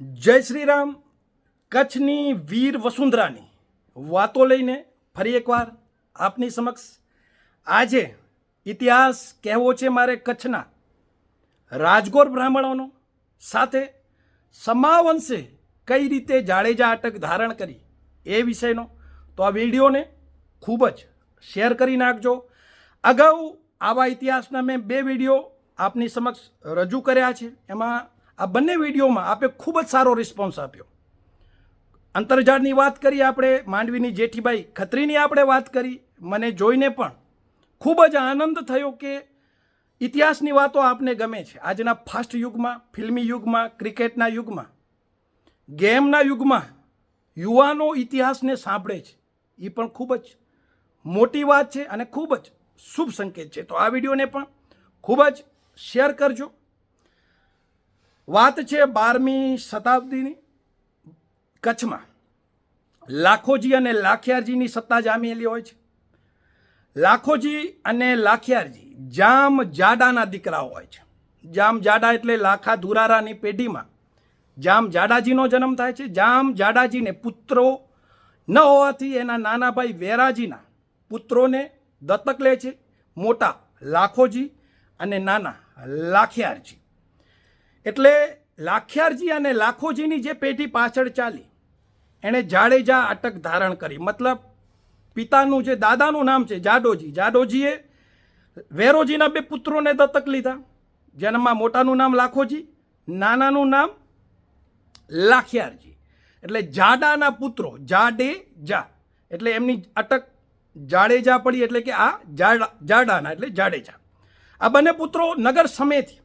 જય શ્રી રામ કચ્છની વીર વસુંધરાની વાતો લઈને ફરી એકવાર આપની સમક્ષ. આજે ઇતિહાસ કહેવો છે મારે કચ્છના રાજગોર બ્રાહ્મણોનો. સાથે સમાવંશે કઈ રીતે જાડેજા અટક ધારણ કરી એ વિષયનો. તો આ વિડીયોને ખૂબ જ શેર કરી નાખજો. અગાઉ આવા ઇતિહાસના મેં બે વીડિયો આપની સમક્ષ રજૂ કર્યા છે. એમાં આ બંને વિડીયોમાં આપે ખૂબ જ સારો રિસ્પોન્સ આપ્યો. અંતરજાળની વાત કરી આપણે, માંડવીની જેઠીબાઈ ખત્રીની આપણે વાત કરી, મને જોઈને પણ ખૂબ જ આનંદ થયો કે ઇતિહાસની વાતો આપને ગમે છે. આજના ફાસ્ટ યુગમાં, ફિલ્મી યુગમાં, ક્રિકેટના યુગમાં, ગેમના યુગમાં યુવાનો ઇતિહાસને સાંભળે છે. એ પણ ખૂબ જ મોટી વાત છે અને ખૂબ જ શુભ સંકેત છે. તો આ વિડીયોને પણ ખૂબ જ શેર કરજો. વાત છે બારમી શતાબ્દીની કચ્છમાં. લાખોજી અને લાખિયારજીની સત્તા જામેલી હોય છે. લાખોજી અને લાખિયારજી જામ જાડાના દીકરાઓ હોય છે. જામ જાડા એટલે લાખા ધુરારાની પેઢીમાં. જામ જાડાજીનો જન્મ થાય છે. જામ જાડાજીને પુત્રો ન હોવાથી એના નાના ભાઈ વેરાજીના પુત્રોને દત્તક લે છે. મોટા લાખોજી અને નાના લાખિયારજી. એટલે લાખિયારજી અને લાખોજીની જે પેઢી પાછળ ચાલી, એણે જાડેજા અટક ધારણ કરી. મતલબ પિતાનું જે દાદાનું નામ છે જાડોજી. જાડોજીએ વેરોજીના બે પુત્રોને દત્તક લીધા. જેનામાં મોટાનું નામ લાખોજી, નાનાનું નામ લાખિયારજી. એટલે જાડાના પુત્રો જાડે જા એટલે એમની અટક જાડેજા પડી, એટલે કે આ જાડા, જાડાના, એટલે જાડેજા. આ બંને પુત્રો નગર સમેથી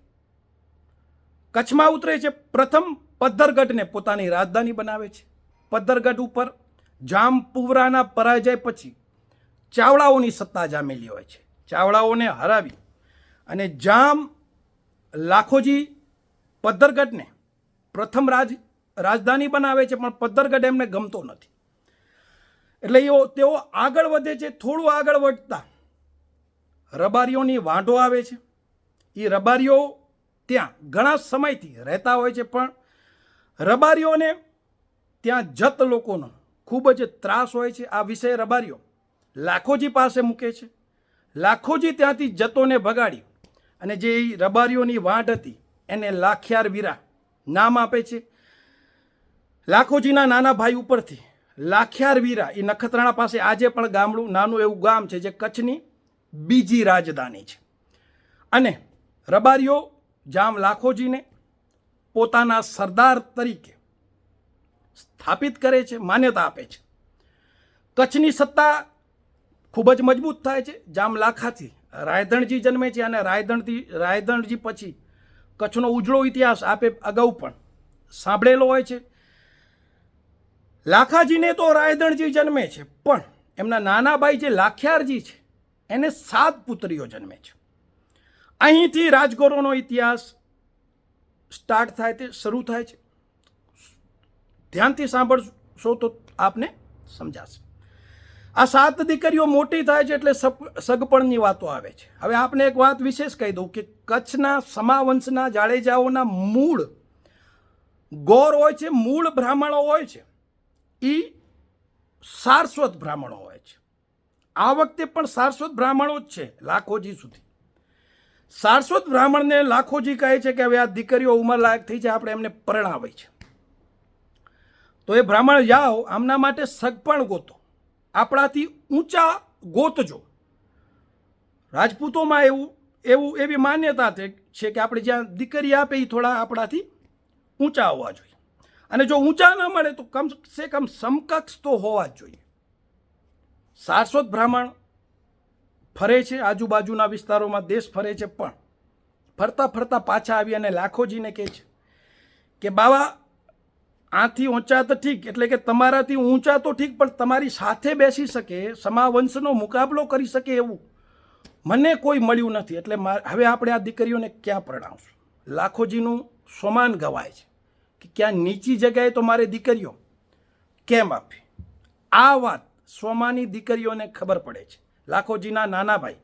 કચ્છમાં ઉતરે છે. પ્રથમ પદ્ધરગઢને પોતાની રાજધાની બનાવે છે. પદ્ધરગઢ ઉપર જામપુરાના પરાજય પછી ચાવડાઓની સત્તા જામેલી હોય છે. ચાવડાઓને હરાવી અને જામ લાખોજી પદ્ધરગઢને પ્રથમ રાજ, રાજધાની બનાવે છે, પણ પદ્ધરગઢ એમને ગમતો નથી. એટલે એઓ તેઓ આગળ વધે છે, થોડું આગળ વધતા રબારીઓની વાંઢો આવે છે. એ રબારીઓ ત્યાં ઘણા સમયથી રહેતા હોય છે, પણ રબારીઓને ત્યાં જત લોકોનો ખૂબ જ ત્રાસ હોય છે. આ વિષય રબારીઓ લાખોજી પાસે મૂકે છે. લાખોજી ત્યાંથી જતોને ભગાડી અને જે રબારીઓની વાંઢ હતી, એને લાખિયાર વીરા નામ આપે છે. લાખોજીના નાના ભાઈ ઉપરથી લાખિયાર વીરા એ નખત્રાણા પાસે આજે પણ ગામડું નાનું એવું ગામ છે, જે કચ્છની બીજી રાજધાની છે. અને રબારીઓ જામ લાખોજીને પોતાના સરદાર તરીકે સ્થાપિત કરે છે, માન્યતા આપે છે. કચ્છની સત્તા ખૂબ જ મજબૂત થાય છે. જામ લાખાથી રાયધણજી જન્મે છે અને રાયધણથી રાયધણજી પછી કચ્છનો ઉજળો ઇતિહાસ આપે અગાઉ પણ સાંભળેલો હોય છે. લાખાજીને તો રાયધણજી જન્મે છે, પણ એમના નાના ભાઈ જે લાખિયારજી છે, એને સાત પુત્રીઓ જન્મે છે. અહીંથી રાજગોરોનો ઇતિહાસ સ્ટાર્ટ થાય તે શરૂ થાય છે. ધ્યાનથી સાંભળશો તો આપને સમજાશે. આ સાત દીકરીઓ મોટી થાય છે એટલે સગપણની વાતો આવે છે. હવે આપને એક વાત વિશેષ કહી દઉં કે કચ્છના સમાવંશના જાડેજાઓના મૂળ ગોર હોય છે, મૂળ બ્રાહ્મણો હોય છે એ સારસ્વત બ્રાહ્મણો હોય છે. આ વખતે પણ સારસ્વત બ્રાહ્મણો જ છે લાખોજી સુધી. સારસ્વત બ્રાહ્મણને લાખોજી કહે છે કે હવે આ દીકરીઓ ઉંમરલાયક થઈ છે, આપણે એમને પરણાવે છે. તો એ બ્રાહ્મણ જાઓ આમના માટે સગપણ ગોતો. આપણાથી ઊંચા ગોતજો. રાજપૂતોમાં એવું એવું એવી માન્યતા છે કે આપણે જ્યાં દીકરી આપે એ થોડા આપણાથી ઊંચા હોવા જોઈએ. અને જો ઊંચા ન મળે તો કમ સે કમ સમકક્ષ તો હોવા જ જોઈએ. સારસ્વત બ્રાહ્મણ ફરે છે આજુબાજુના વિસ્તારોમાં, દેશ ફરે છે પણ. ફરતા ફરતા પાછા આવી અને લાખોજીને કહે છે કે, બાવા, આથી ઊંચા તો ઠીક, એટલે કે તમારાથી ઊંચા તો ઠીક, પણ તમારી સાથે બેસી શકે, સમાવંશનો મુકાબલો કરી શકે એવું મને કોઈ મળ્યું નથી. એટલે હવે આપણે આ દીકરીઓને ક્યાં પરણાવશું? લાખોજીનું સોમાન ગવાય છે કે ક્યાં નીચી જગ્યાએ તો મારે દીકરીઓ કેમ આપવી? આ વાત સોમાની દીકરીઓને ખબર પડે છે. લાખોજીના નાના ભાઈ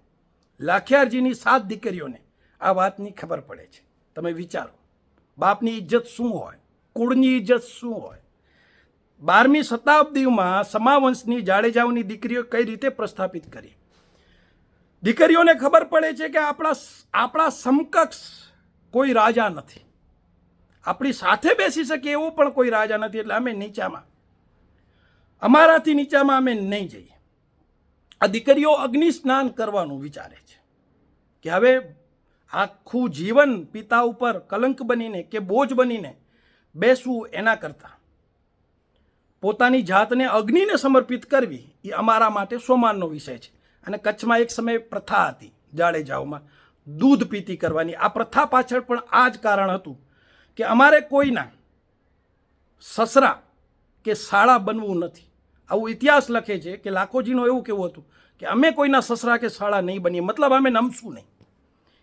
લાખિયારજીની સાત દીકરીઓને આ વાતની ખબર પડે છે. તમે વિચારો, બાપની ઇજ્જત શું હોય, કુળની ઇજ્જત શું હોય? બારમી શતાબ્દીમાં સમાવંશની જાડેજાઓની દીકરીઓ કઈ રીતે પ્રસ્થાપિત કરી? દીકરીઓને ખબર પડે છે કે આપણા આપણા સમકક્ષ કોઈ રાજા નથી. આપણી સાથે બેસી શકે એવો પણ કોઈ રાજા નથી, એટલે અમે નીચામાં. અમારાથી નીચામાં અમે નહીં જઈએ. આ દીકરીઓ અગ્નિ સ્નાન કરવાનું વિચારે છે કે હવે આખું જીવન પિતા ઉપર કલંક બનીને કે બોજ બનીને બેસવું એના કરતાં. પોતાની જાતને અગ્નિને સમર્પિત કરવી એ અમારા માટે સોમાનનો વિષય છે. અને કચ્છમાં એક સમયે પ્રથા હતી જાડેજાઓમાં દૂધ પીતી કરવાની. આ પ્રથા પાછળ પણ આ જ કારણ હતું કે અમારે કોઈના સસરા કે શાળા બનવું નથી. આવું ઇતિહાસ લખે છે કે લાખોજીનું એવું કેવું હતું કે અમે કોઈના સસરા કે શાળા નહીં બનીએ, મતલબ અમે નમશું નહીં.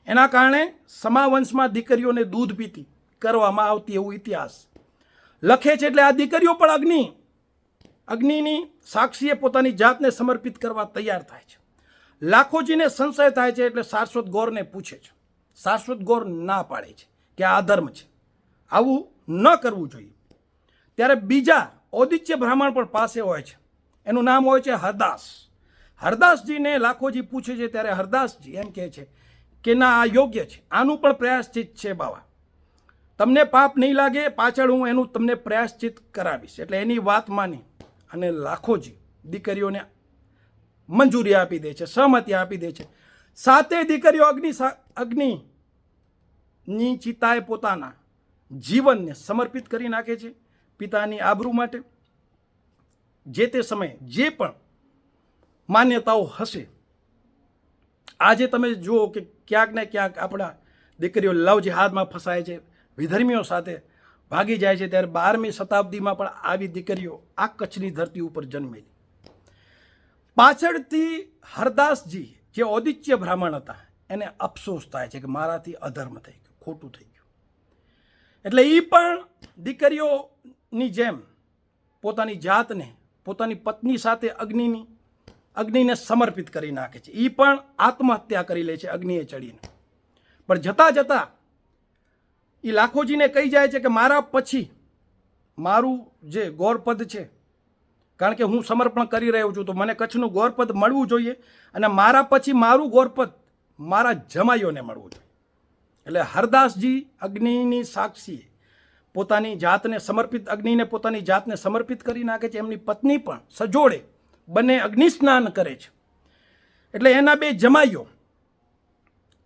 એના કારણે સમાવંશમાં દીકરીઓને દૂધ પીતી કરવામાં આવતી એવું ઇતિહાસ. લખે છે એટલે આ દીકરીઓ પણ અગ્નિ, અગ્નિની સાક્ષીએ પોતાની જાતને સમર્પિત કરવા તૈયાર થાય છે. લાખોજીને સંશય થાય છે એટલે શાશ્વત ગૌરને પૂછે છે. શાશ્વત ગૌર ના પાડે છે કે આ અધર્મ છે. આવું ન કરવું જોઈએ. ત્યારે બીજા ઔદિત્ય બ્રાહ્મણ પણ પાસે હોય છે. એનું નામ હોય છે હરદાસ. હરદાસજીને લાખોજી પૂછે છે ત્યારે હરદાસજી એમ કહે છે કે ના, આ યોગ્ય છે. આનું પણ પ્રયાસચિત છે બાવા. તમને પાપ નહીં લાગે, પાછળ હું એનું તમને પ્રયાસચિત કરાવીશ. એટલે એની વાત માની અને લાખોજી દીકરીઓને મંજૂરી આપી દે છે, સહમતિ આપી દે છે. સાતે દીકરીઓ અગ્નિ અગ્નિની ચિતાએ પોતાના જીવનને સમર્પિત કરી નાખે છે. પિતાની આબરૂ માટે જે તે સમયે જે પણ માન્યતાઓ હશે, આજે તમે જુઓ કે ક્યાંક ને ક્યાંક આપણા દીકરીઓ લવ હાથમાં ફસાય છે, વિધર્મીઓ સાથે ભાગી જાય છે, ત્યારે બારમી શતાબ્દીમાં પણ આવી દીકરીઓ આ કચ્છની ધરતી ઉપર જન્મેલી. પાછળથી હરદાસજી જે ઔદિત્ય બ્રાહ્મણ હતા, એને અફસોસ થાય છે કે મારાથી અધર્મ થઈ ગયું, ખોટું થઈ ગયું. એટલે એ પણ દીકરીઓની જેમ પોતાની જાતને, પોતાની પત્ની સાથે અગ્નિની, અગ્નિને સમર્પિત કરી નાખે છે. એ પણ આત્મહત્યા કરી લે છે અગ્નિએ ચડીને. પણ જતાં જતાં એ લાખોજીને કહી જાય છે કે મારા પછી મારું જે ગૌરપદ છે, કારણ કે હું સમર્પણ કરી રહ્યો છું, તો મને કચ્છનું ગૌરપદ મળવું જોઈએ અને મારા પછી મારું ગૌરપદ મારા જમાઈઓને મળવું જોઈએ. એટલે હરદાસજી અગ્નિની સાક્ષીએ પોતાની જાતને સમર્પિત, અગ્નિને પોતાની જાતને સમર્પિત કરી નાખે છે. એમની પત્ની પણ સજોડે બંને અગ્નિ સ્નાન કરે છે. એટલે એના બે જમાઈઓ,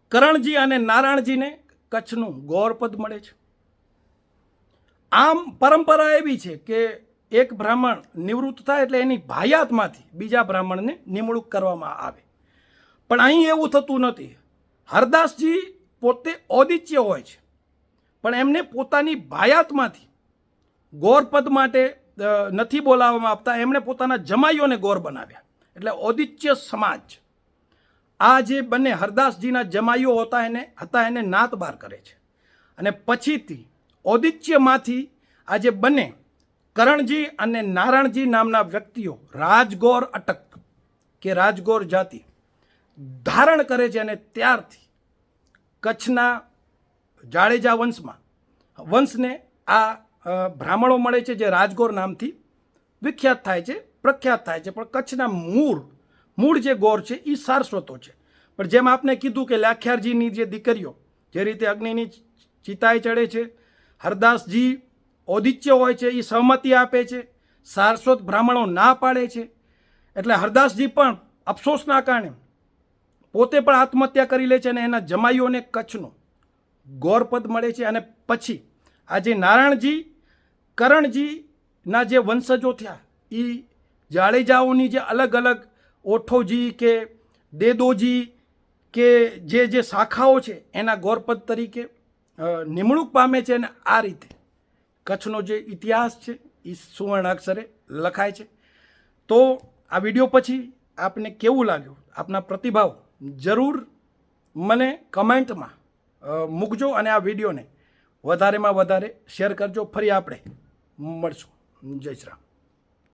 કરણજી અને નારાયણજીને કચ્છનું ગૌરપદ મળે છે. આમ પરંપરા એવી છે કે એક બ્રાહ્મણ નિવૃત્ત થાય એટલે એની ભાયાતમાંથી બીજા બ્રાહ્મણને નિમણૂક કરવામાં આવે. પણ અહીં એવું થતું નથી. હરદાસજી પોતે ઔદિત્ય હોય છે. પણ એમને પોતાની ભાયાતમાંથી ગોરપદ માટે નથી બોલાવવામાં આપતા એમણે પોતાના જમાઈઓને ગોર બનાવ્યા. એટલે ઔદિત્ય સમાજ. આ જે બંને હરદાસજીના જમાઈઓ હતા એને હતા એને નાતબાર કરે છે. અને પછીથી ઔદિત્યમાંથી આ જે બંને, કરણજી અને નારાયણજી નામના વ્યક્તિઓ રાજગોર અટક, કે રાજગોર જાતિ, ધારણ કરે છે અને ત્યારથી કચ્છના જાડેજા વંશમાં. વંશને આ બ્રાહ્મણો મળે છે જે રાજગોર નામથી વિખ્યાત થાય છે, પ્રખ્યાત થાય છે. પણ કચ્છના મૂળ મૂળ જે ગોર છે એ સારસ્વતો છે. પણ જેમ આપને કીધું કે લાખ્યારજીની જે દીકરીઓ, જે રીતે અગ્નિની ચિતાએ ચડે છે, હરદાસજી ઔદિત્ય હોય છે એ સહમતિ આપે છે, સારસ્વત બ્રાહ્મણો ના પાડે છે. એટલે હરદાસજી પણ અફસોસના કારણે પોતે પણ આત્મહત્યા કરી લે છે અને એના જમાઈઓને કચ્છનું ગૌરપદ મળે છે અને પછી આજે નારાયણજી, કરણજીના જે વંશજો થયા એ જાડેજાઓની જે અલગ અલગ ઓઠોજી કે દેદોજી કે જે જે શાખાઓ છે, એના ગૌરપદ તરીકે નિમણૂક પામે છે અને આ રીતે કચ્છનો જે ઇતિહાસ છે એ સુવર્ણ અક્ષરે લખાય છે. તો આ વીડિયો પછી આપને કેવું લાગ્યું? આપના પ્રતિભાવ જરૂર મને કમેન્ટમાં મૂકજો અને આ વિડીયોને વધારેમાં વધારે શેર કરજો. ફરી આપણે મળશું. જય શ્રી રામ.